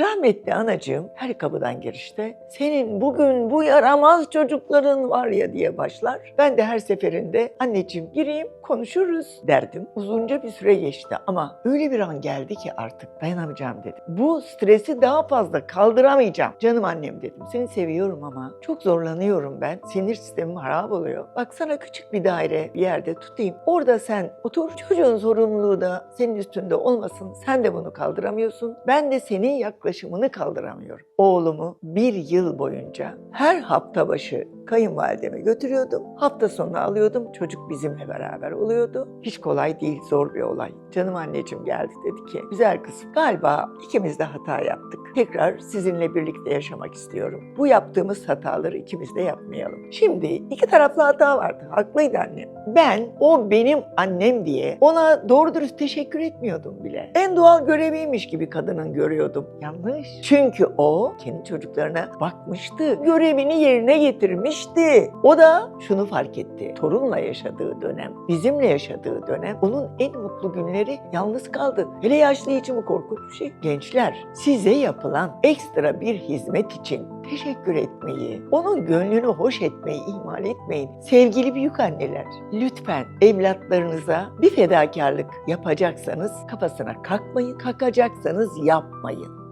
Rahmetli anacığım her kapıdan girişte senin bugün bu yaramaz çocukların var ya diye başlar. Ben de her seferinde anneciğim gireyim konuşuruz derdim. Uzunca bir süre geçti ama öyle bir an geldi ki artık dayanamayacağım dedim. Bu stresi daha fazla kaldıramayacağım. Canım annem dedim seni seviyorum ama çok zorlanıyorum ben. Sinir sistemim harap oluyor. Bak sana küçük bir daire bir yerde tutayım. Orada sen otur. Çocuğun sorumluluğu da senin üstünde olmasın. Sen de bunu kaldıramıyorsun. Ben de senin yaklaşımını kaldıramıyorum. Oğlumu bir yıl boyunca her hafta başı kayınvalideme götürüyordum. Hafta sonu alıyordum. Çocuk bizimle beraber oluyordu. Hiç kolay değil, zor bir olay. Canım anneciğim geldi dedi ki, güzel kızım galiba ikimiz de hata yaptık. Tekrar sizinle birlikte yaşamak istiyorum. Bu yaptığımız hataları ikimiz de yapmayalım. Şimdi iki taraflı hata vardı. Haklıydı annem. Ben o benim annem diye ona doğru dürüst teşekkür etmiyordum bile. En doğal göreviymiş gibi kadının görüyordum. Yanlış. Çünkü o kendi çocuklarına bakmıştı. Görevini yerine getirmişti. O da şunu fark etti. Torunla yaşadığı dönem, bizimle yaşadığı dönem onun en mutlu günleri yalnız kaldı. Hele yaşlı için bu korkunç bir şey. Gençler size yapılan ekstra bir hizmet için teşekkür etmeyi, onun gönlünü hoş etmeyi ihmal etmeyin. Sevgili büyük anneler, lütfen evlatlarınıza bir fedakarlık yapacaksanız kafasına kalkmayın, kalkacaksanız yapmayın.